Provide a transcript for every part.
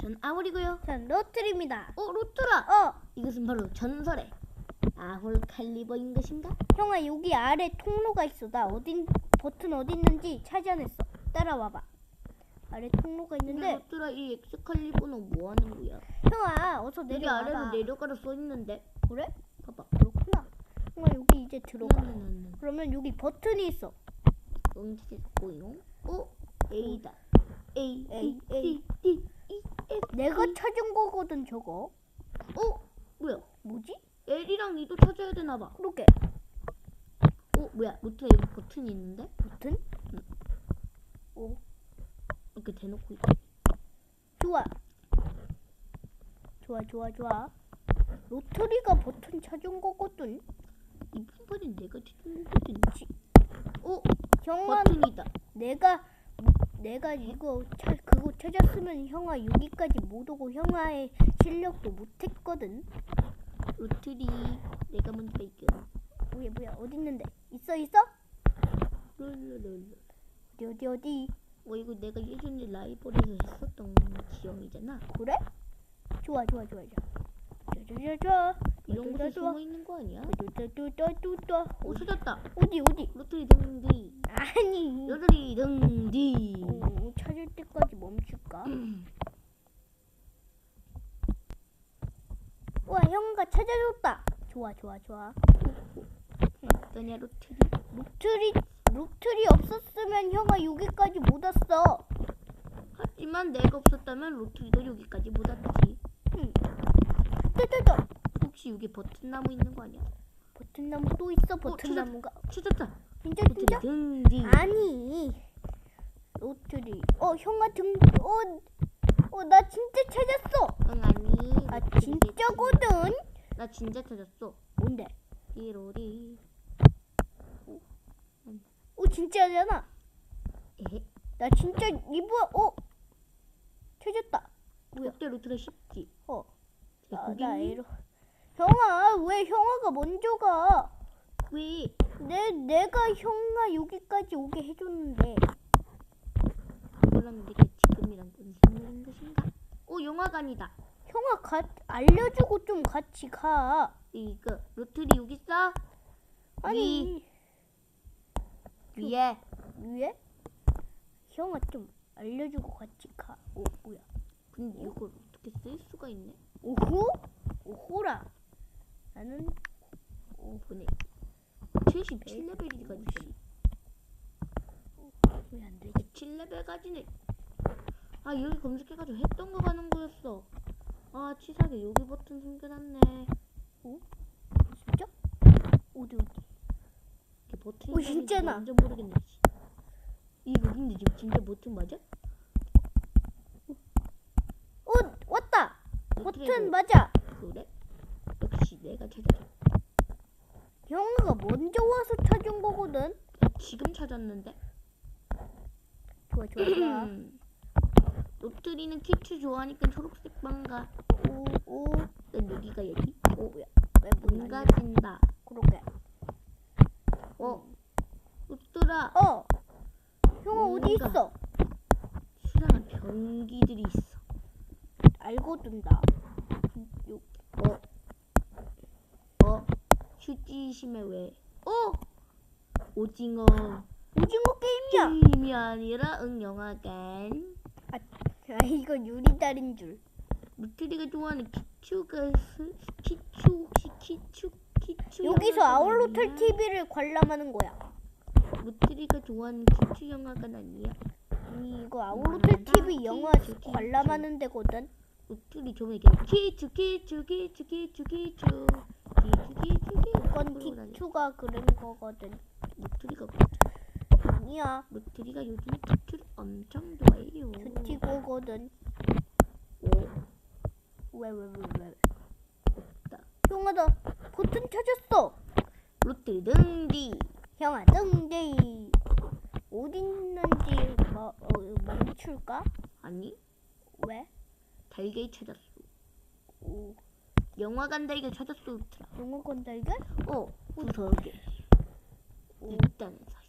전 아월이고요. 전 로틀입니다. 어, 로트라. 어, 이것은 바로 전설의 아홀 칼리버인 것인가? 형아 여기 아래 통로가 있어. 나 어딘 버튼 어디 있는지 찾아냈어. 따라와 봐. 아래 통로가 있는데 로트라 이 엑스칼리버는 뭐 하는 거야? 형아 어서 여기 내려와 봐. 아래로 내려가라 써 있는데. 그래? 봐봐. 그렇구나. 형아 여기 이제 들어가. 나나나나. 그러면 여기 버튼이 있어. 응치됐고요. 어? A다. A, A, A. C, D, F. 내가 찾은 거거든 저거. 어? 뭐야? 뭐지? L이랑 E도 찾아야 되나 봐. 그렇게 어? 뭐야? 로트라 여기 버튼이 있는데? 버튼? 응. 오 이렇게 대놓고 있 좋아. 좋아 좋아 좋아. 로터리가 버튼 찾은 거거든. 이 판판은 내가 찾은 거거든지. 어? 형아 버튼이다. 내가 내가 이거 찾 그거 찾았으면 형아 여기까지 못 오고 형아의 실력도 못했거든. 로트리 내가 먼저 갈게. 뭐야 뭐야 어디 있는데? 있어 있어? 어디 어디 어디? 어 이거 내가 예전에 라이벌에서 했었던 지형이잖아. 그래? 좋아 좋아 좋아 좋아. 좋아 이런 곳에 숨어 있는 거 아니야? 좋아 어 찾았다. 어디 어디? 로트리 등디. 아니. 로트리 등디. 어, 찾을 때까지 멈출까? 와 형가 찾아줬다. 좋아 좋아 좋아. 너냐 로트리. 룩트리 룩트리 없었으면 형아 여기까지 못 왔어. 하지만 내가 없었다면 로트리도 여기까지 못 왔지. 뜨뜨뜨. 혹시 여기 버튼 나무 있는 거 아니야? 버튼 나무 또 있어 버튼 찾았- 나무가. 찾았다. 진짜 로트리 진짜? 등디. 아니. 룩트리. 어 형아 등 어 어 나 진짜 찾았어. 응 아니. 아 로트리 진짜거든. 나 진짜 찾았어. 뭔데? 띠로리. 어 진짜잖아. 에헤. 나 진짜 이거 어 찾았다. 뭐야? 그때 로트리 쉽지. 어. 야, 나, 나? 이러. 형아 왜 형아가 먼저 가? 왜? 내 내가 형아 여기까지 오게 해줬는데. 내가 지금이랑 무슨 상관인 것인가? 오 영화관이다. 형아 가 알려주고 좀 같이 가. 이거 로트리 여기 있어? 아니 위에. 위에? 형아 좀 알려주고 같이 가. 오 뭐야? 근데 이걸 어떻게 쓸 수가 있네? 오호? 오호라. 나는 오 보내. 77레벨이가 있지. 왜안 되지? 7레벨까지는. 아 여기 검색해가지고 했던 거 가는 거였어. 아 치사하게 여기 버튼 숨겨놨네. 진짜? 어디 어디? 이게 버튼이 오, 진짜 나. 완전 모르겠네. 씨. 이거 근데 지금 진짜 버튼 맞아? 어 왔다. 버튼 뭐- 맞아. 그래? 역시 내가 찾았어. 형아가 먼저 와서 찾은 거거든. 지금 찾았는데. 좋아 좋아. 로트리는 키추 좋아하니까 초록색 방가. 오오 난 여기가 여기. 오 뭐야? 왜문 문가? 가진다. 그러게. 어. 로트라. 어. 형아 어디 뭔가. 있어? 수상한 변기들이 있어. 알거든 나. 요, 어. 어. 휴지심에 왜? 어. 오징어. 오징어 게임이야. 게임이 아니라 응 영화관. 아 이거 유리다린 줄. 루트리가 좋아하는 키추가 스- 키추 혹시 키추 키추 여기서 영화관 아울로텔 아니야? TV를 관람하는 거야. 루트리가 좋아하는 키추 영화관 아니야? 아니 이거 아울로텔 음, TV 나 영화. 관람하는 데거든. 루트리 좀 얘기해. 키추 키추 키추 키추 키추 키추 키추 키추 그건. 키추가 그런 거거든. 루트리가 아니야. 루트리가 요즘 키추를 엄청 좋아해요. 오, 왜 왜 왜 왜? 없다. 형아 나 버튼 찾았어. 루트리 등디. 형아 등대이 어디 있는지 뭐, 어, 멈출까? 아니 왜? 달걀 찾았어. 오, 영화관 달걀 찾았어 루트라. 영어권 달걀? 어. 오, 일단 사실.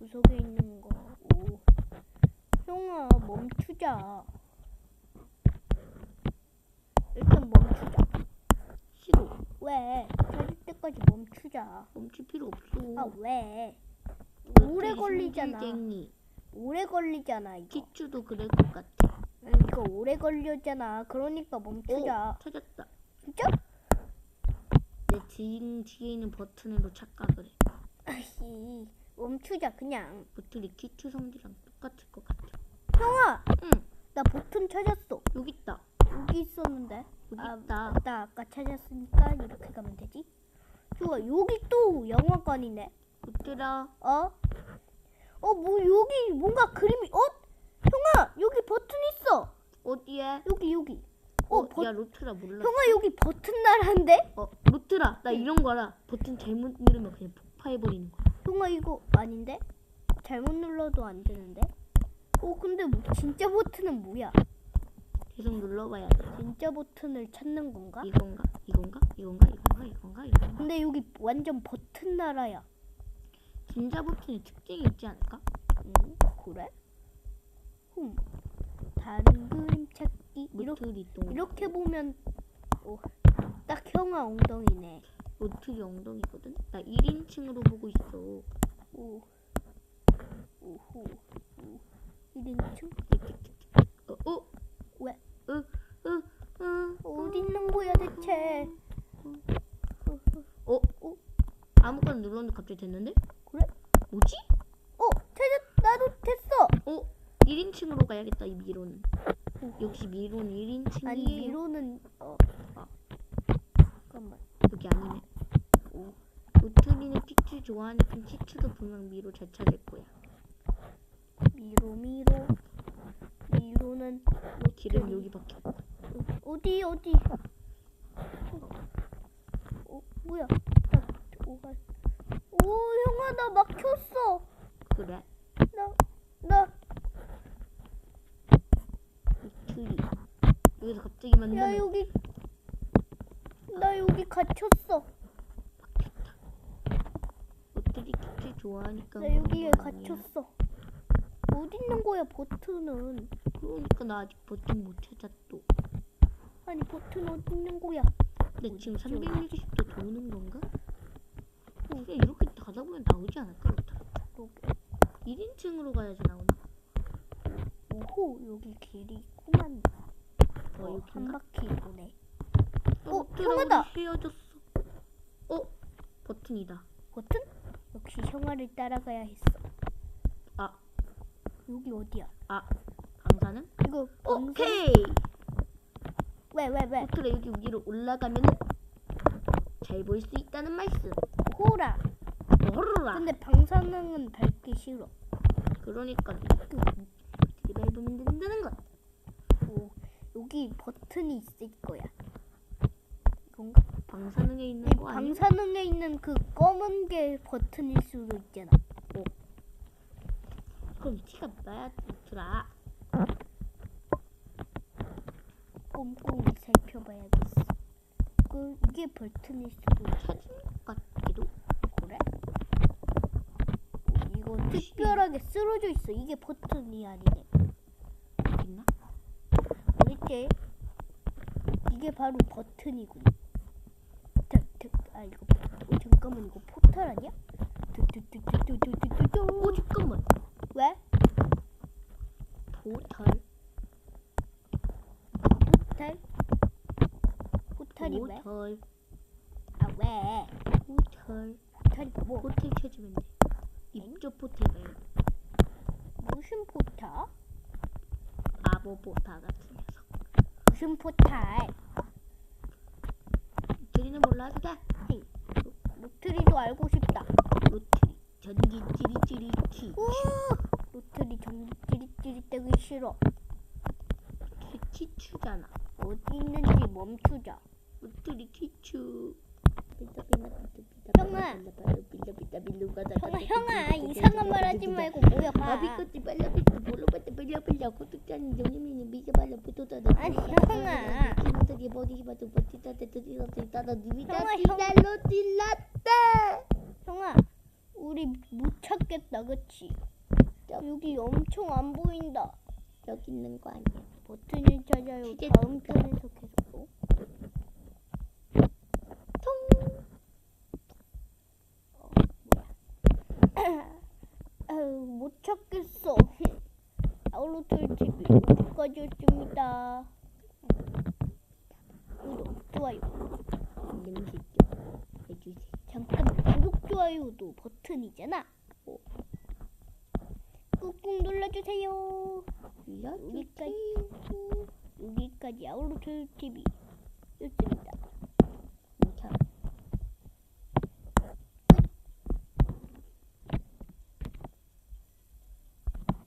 구석에 있는 거. 오. 형아, 멈추자. 일단 멈추자. 싫어. 왜? 찾을 때까지 멈추자. 멈출 필요 없어. 아, 왜? 어, 오래 걸리잖아. 쟁이 오래 걸리잖아, 이거. 키추도 그럴 것 같아. 이거 오래 걸렸잖아. 그러니까 멈추자. 오, 찾았다. 진짜? 내 지인 뒤에 있는 버튼으로 착각을 해. 아이. 멈추자 그냥. 버튼이 키추 성질랑 똑같을 것 같아. 형아, 응, 나 버튼 찾았어. 여기 있다. 여기 있었는데. 여기 아, 있다. 나 아까 찾았으니까 이렇게 가면 되지. 좋아, 여기 또 영화관이네. 얘들아, 어? 어, 뭐 여기 뭔가 그림이 어? 형아, 여기 버튼 있어. 어디에? 여기 여기. 어, 어, 버, 야 로트라 몰라. 형아 여기 버튼 나라인데? 어, 로트라, 나 이런 거라. 버튼 잘못 누르면 그냥 폭파해버리는 거야. 형아 이거 아닌데? 잘못 눌러도 안 되는데? 어, 근데 뭐 진짜 버튼은 뭐야? 계속 눌러봐야 돼. 진짜 버튼을 찾는 건가? 이건가? 이건가? 이건가? 이건가? 이건가? 이건가? 근데 여기 완전 버튼 나라야. 진짜 버튼에 특징이 있지 않을까? 응? 그래? 흠. 다른 그림 찾기 이렇게. 이렇게 보면 오, 딱 형아 엉덩이네. 로트리 엉덩이거든. 나 1인칭으로 보고 있어. 오, 오호, 오, 1인칭? 어, 어, 왜? 어, 어, 어. 어디 있는 거야 대체? 어, 어? 아무거나 눌렀는데 갑자기 됐는데? 그래? 뭐지? 어, 찾았, 나도 됐어. 어, 1인칭으로 가야겠다 이 미로는. 역시 미로는 1인칭이에요. 아니 미로는 어, 아. 잠깐만. 여기 아니네. 오. 로트리는 치추 좋아하니까 치추도 분명 미로 잘 찾을 거야. 미로 미로 미로는 길은 여기밖에 없고. 어디 어디? 어, 어 뭐야? 나 오가. 오 형아 나 막혔어. 그래. 나 나. 로트리. 여기서 갑자기 야 만나면 여기 나 여기 갇혔어. 로트리 치추 좋아하니까. 나 여기에? 갇혔어. 어디 있는 거야 버튼은? 그러니까 나 아직 버튼 못 찾았어. 아니 버튼 어디 있는 거야? 근데 지금 360도 도는 건가? 그냥 이렇게 가다 보면 나오지 않을까? 그러게. 1인칭으로 가야지 나오나? 오호 여기 길이 있구만. 어, 어, 한 여긴가? 바퀴 도네. 어, 로트라 형아다. 헤어졌어. 어? 버튼이다. 버튼? 역시 형아를 따라가야 했어. 아, 여기 어디야? 아, 방사능? 이거 오케이! 왜 왜 왜? 로트라 여기 위로 올라가면은 잘볼수 있다는 말씀. 호라. 오르라. 근데 방사능은 밟기 싫어. 그러니까 이렇게 밟으면 된다는 것. 오, 여기 버튼이 있을 거야. 이건가? 방사능에 이 있는 거 아니야? 방사능에 있는 그 검은 게 버튼일 수도 있잖아. 그럼 티가 나야 로트라. 꼼꼼히 살펴봐야겠어. 그 이게 버튼일 수도 있 찾은 것 같기도. 그래? 오, 이거 특별하게 쓰러져 있어. 이게 버튼이 아니네. 있나? 그랬지? 이게 바로 버튼이군. 아 이거 어, 잠깐만 이거 포탈 아니야? 뚜뚜뚜뚜뚜뚜뚜뚜. 오 잠깐만. 왜? 포탈. 포탈? 포탈이 왜? 포탈. 아 왜? 포탈. 포탈이 뭐? 호텔 찾으면 돼. 입조 포탈 말고 무슨 포탈? 아보 포탈 같은 녀석. 무슨 포탈? 드리는 몰라 돼. 헤이, 로트리도 알고 싶다. 로트리 전기 찌리찌리 키. 우! 로트리 전기 찌릿찌릿 되기 싫어. 키추잖아. 어디 있는지 멈추자. 로트리 키추. 형아. 형아, 형아, 이상한 말 하지 말고 모여봐. 볼로바트 발라 beliau beliau aku tu kan dia ni ni bija bala putu tak ada. Asyana. Kita tadi body kita tu pati tak ada tadi tak ada tak ada diri tak ada lo tilate. 형아, 우리 못 찾겠다, 그치? 여기 엄청 안 보인다. 여기 있는 거 아니야? 버튼을 찾아요. 다음 편에서 계속. 좋아요도 버튼이잖아. 어. 꾹꾹 눌러주세요. 눌러주세요. 여기까지 아울로톨 TV 였습니다.